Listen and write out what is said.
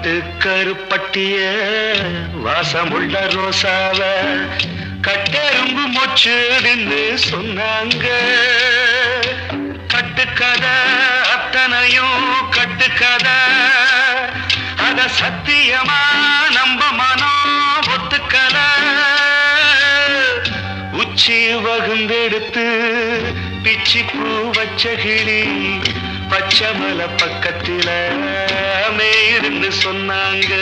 காட்டு கருப்பட்டிய வாசமுள்ள ரோசாவ கட்டெரும்பு மொச்சுடுன்னு சொன்னாங்க. கட்டுக்கதை அத்தனையும் கட்டுக்கதை அத சத்தியமா நம்ப மனம் ஒத்துக்கல. உச்சி வகுந்தெடுத்து பிச்சி பூ வச்ச கிளி பச்சை மலை பக்கத்தில மே சொன்னாங்க.